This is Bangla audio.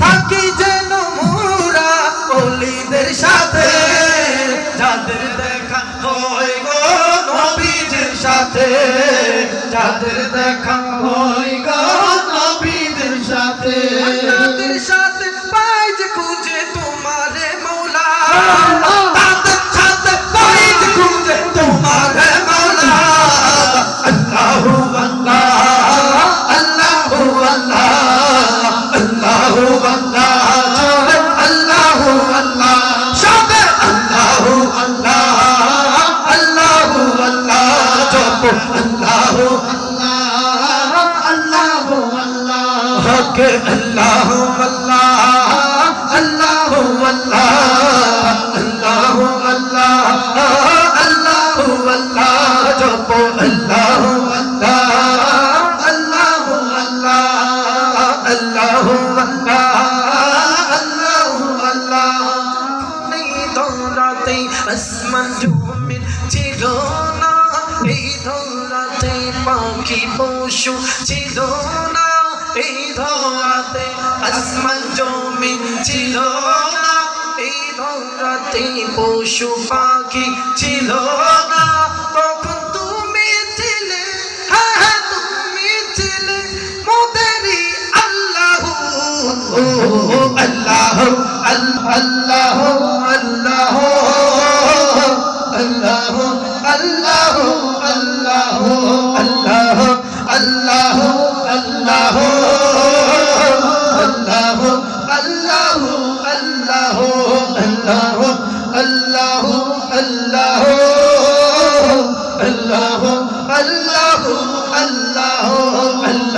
থাকি যেন মোরা অলিদের সাথে। যাদের দেখা হয় গো নবীদের সাথে যাদের দেখা হয় আল্লাহু আল্লাহ আল্লাহু হক আল্লাহু আল্লাহ আল্লাহু আল্লাহ আল্লাহু আল্লাহ আল্লাহু জপ আল্লাহু আসমান জমিন ছিল না এই দৌড়াতে পাখি পশু ছিল না। এই ধরাতে আসমান জমিন ছিল না। এই ধরাতে পশু পাখি ছিল না। তখন তুমি ছিলে? হ্যাঁ হ্যাঁ তুমি ছিলে মোদেরই আল্লাহ আল্লাহ আল্লাহ। اللہ اللہ اللہ اللہ